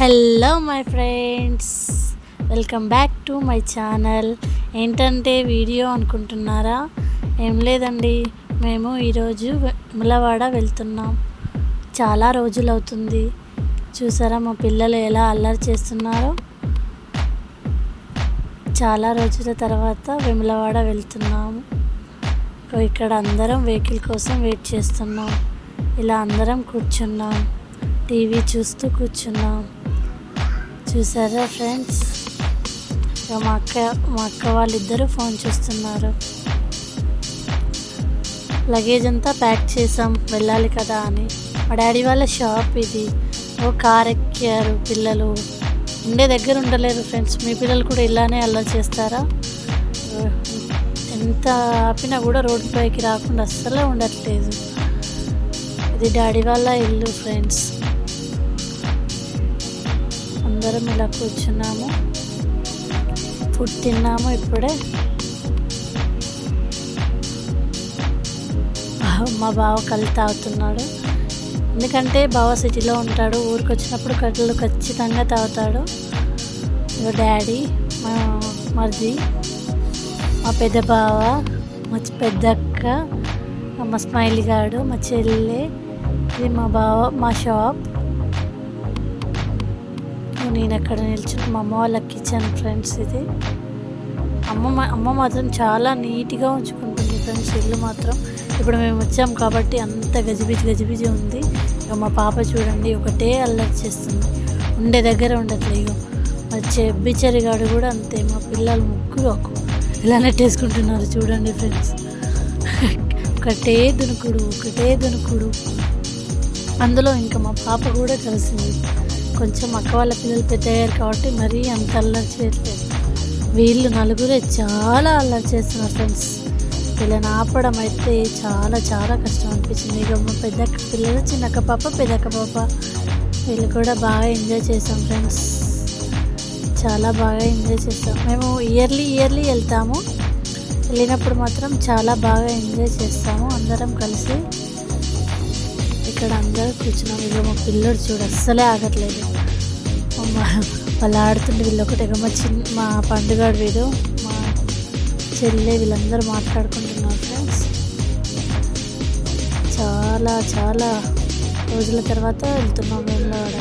Hello my friends welcome back to my channel ఏంటంటే video అనుకుంటున్నారా? ఏం లేదండి. మేము ఈరోజు ములవాడ వెళ్తున్నాం. చాలా రోజులు అవుతుంది చూసారా మా పిల్లలు ఎలా అల్లరి చేస్తున్నారో? చాలా రోజుల తర్వాత వెములవాడ వెళ్తున్నాము. ఇక్కడ అందరం వెహికల్ కోసం వెయిట్ చేస్తున్నాం. ఇలా అందరం కూర్చున్నాం. టీవీ చూస్తూ కూర్చున్నాం. చూసారా ఫ్రెండ్స్? ఇక మా అక్క మా అక్క వాళ్ళిద్దరూ ఫోన్ చూస్తున్నారు. లగేజ్ అంతా ప్యాక్ చేసాం వెళ్ళాలి కదా అని. మా డాడీ వాళ్ళ షాప్ ఇది. ఓ కార్ ఎక్కారు పిల్లలు. ఉండే దగ్గర ఉండలేరు ఫ్రెండ్స్. మీ పిల్లలు కూడా ఇలానే అలా చేస్తారా? ఎంత ఆపినా కూడా రోడ్డు పైకి రాకుండా అస్సలే ఉండట్లేదు. ఇది డాడీ వాళ్ళ ఇల్లు ఫ్రెండ్స్. అందరం ఇలా కూర్చున్నాము. ఫుడ్ తిన్నాము ఇప్పుడే. మా బావ కళ్ళు తాగుతున్నాడు. ఎందుకంటే బావ సిటీలో ఉంటాడు. ఊరికి వచ్చినప్పుడు కళ్ళు ఖచ్చితంగా తాగుతాడు. ఇగో డాడీ మా మరిది మా పెద్ద బావ మా పెద్దక్క మా స్మైల్ గాడు మా చెల్లె ఇది మా బావ మా షాప్. నేను అక్కడ నిల్చుని మా అమ్మ వాళ్ళ కిచెన్ ఫ్రెండ్స్ ఇది. అమ్మ మా- అమ్మ మాత్రం చాలా నీట్గా ఉంచుకుంటుంది ఫ్రెండ్స్ ఇల్లు మాత్రం. ఇప్పుడు మేము వచ్చాం కాబట్టి అంత గజిబిజి గజిబిజి ఉంది. ఇక మా పాప చూడండి ఒకటే అల్లరి చేస్తుంది. ఉండే దగ్గర ఉండట్లేదు మా చెబ్బిచరిగాడు కూడా అంతే మా పిల్లలు ముగ్గురు ఒక ఇలా నెట్టేసుకుంటున్నారు చూడండి ఫ్రెండ్స్ ఒకటే దునుకుడు ఒకటే దునుకుడు. అందులో ఇంకా మా పాప కూడా కలిసింది. కొంచెం అక్క వాళ్ళ పిల్లలు పెద్దయ్యారు కాబట్టి మరీ అంత అల్లరి చేయట్లేదు. వీళ్ళు నలుగురే చాలా అల్లరి చేస్తున్నారు ఫ్రెండ్స్. వీళ్ళని ఆపడం అయితే చాలా చాలా కష్టం అనిపించింది. ఇక మా పెద్దక్క పిల్లలు చిన్నక్క పాప పెద్దక్క పాప. వీళ్ళు కూడా బాగా ఎంజాయ్ చేసాం ఫ్రెండ్స్. చాలా బాగా ఎంజాయ్ చేస్తాం మేము ఇయర్లీ ఇయర్లీ వెళ్తాము. వెళ్ళినప్పుడు మాత్రం చాలా బాగా ఎంజాయ్ చేస్తాము అందరం కలిసి. ఇక్కడ అందరూ కూర్చున్నాం. ఇక మా పిల్లడు చూడు అస్సలే ఆగట్లేదు. వాళ్ళు ఆడుతుంటే వీళ్ళు ఒకటి మా చిన్న మా పండుగాడు వీడు మా చెల్లె వీళ్ళందరూ మాట్లాడుకుంటున్నారు ఫ్రెండ్స్. చాలా చాలా రోజుల తర్వాత వెళ్తున్నాం వేములవాడ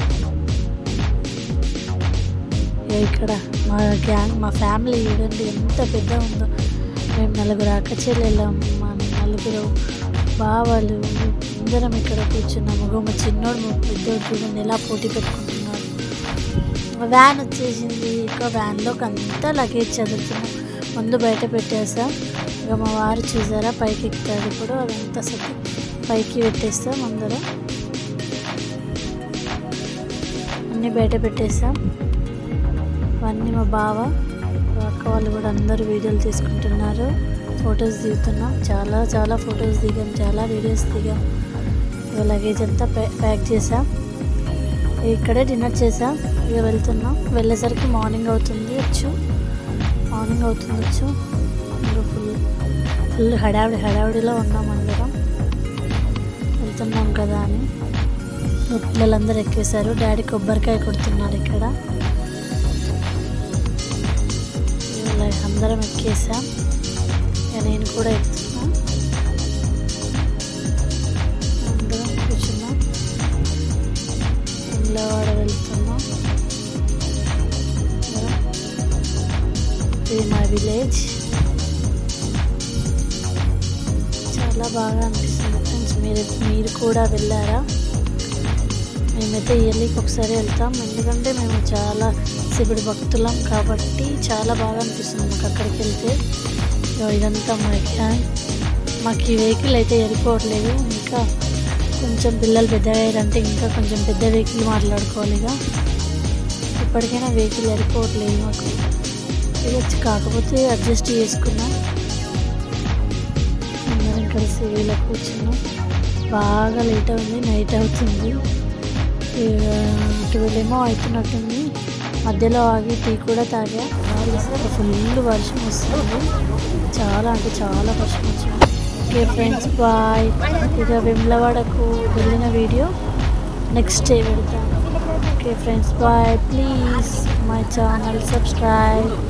ఇక్కడ మా గ్యాంగ్ మా ఫ్యామిలీ ఏడండి ఎంత పెద్ద ఉందో. మేము నలుగురు అక్క చెల్లెళ్ళం మా నలుగురు బావలు అందరం ఇక్కడ కూర్చున్నాము ఇగో మా చిన్నోడు మా పెద్దోడు చూడండి ఎలా పోటీ పెట్టుకుంటున్నాడు. వ్యాన్ వచ్చేసింది. ఇక వ్యాన్లోకి అంతా లగేజ్ చదువుతున్నాం. ముందు బయట పెట్టేసాం ఇక మా వారు చూసారా పైకి ఎక్కుతాడు ఇప్పుడు. అదంతా సతి పైకి పెట్టేస్తాం అందరం. అన్నీ బయట పెట్టేసాం అవన్నీ మా బావ. వాళ్ళు కూడా అందరూ వీడియోలు తీసుకుంటున్నారు. ఫొటోస్ దిగుతున్నాం. చాలా చాలా ఫొటోస్ దిగాం. చాలా వీడియోస్ దిగాం. ఇక లగేజ్ అంతా ప్యా- ప్యాక్ చేసాం. ఇక్కడే డిన్నర్ చేసాం. ఇక వెళ్తున్నాం. వెళ్ళేసరికి మార్నింగ్ అవుతుంది వచ్చు. మార్నింగ్ అవుతుంది వచ్చు. ఇంకా ఫుల్ ఫుల్ హడావిడి హడావిడిలో ఉన్నాం అందరం. వెళ్తున్నాం కదా అని. పిల్లలందరూ ఎక్కేశారు. డాడీ కొబ్బరికాయ కొడుతున్నారు ఇక్కడ. అందరం ఎక్కేసాం. నేను కూడా ఎక్కుతున్నా. అందరం కూర్చున్నాం. ఇంలోవాడ వెళ్తున్నాం. ఇది మా విలేజ్. చాలా బాగా అనిపిస్తుంది ఫ్రెండ్స్. మీరు మీరు కూడా వెళ్ళారా? మేమైతే ఇయర్లీకి ఒకసారి వెళ్తాం. ఎందుకంటే మేము చాలా శివుడి భక్తులం కాబట్టి చాలా బాగా అనిపిస్తుంది మాకు అక్కడికి వెళ్తే. ఇదంతా మాకు మాకు ఈ వెహికల్ అయితే వెళ్ళిపోవట్లేదు ఇంకా కొంచెం పిల్లలు పెద్దగయ్యారంటే ఇంకా కొంచెం పెద్ద వెహికల్ మాట్లాడుకోవాలి ఇప్పటికైనా వెహికల్ వెళ్ళిపోవట్లేదు మాకు. వెళ్ళొచ్చు కాకపోతే అడ్జస్ట్ చేసుకున్నాం. అందరం కలిసి వీళ్ళ కూర్చున్నాం. బాగా లేట్ అవుతుంది నైట్ అవుతుంది. ట్వెల్వ్ అవుతున్నట్టుంది మధ్యలో ఆగి టీ కూడా తాగా. ఫుల్ వర్షం వస్తుంది. చాలా అంటే చాలా వర్షం వచ్చింది. Okay friends bye. ఇక వెమ్లవాడకు వెళ్ళిన వీడియో నెక్స్ట్ డే పెడతాను. Okay friends bye. Please my channel subscribe.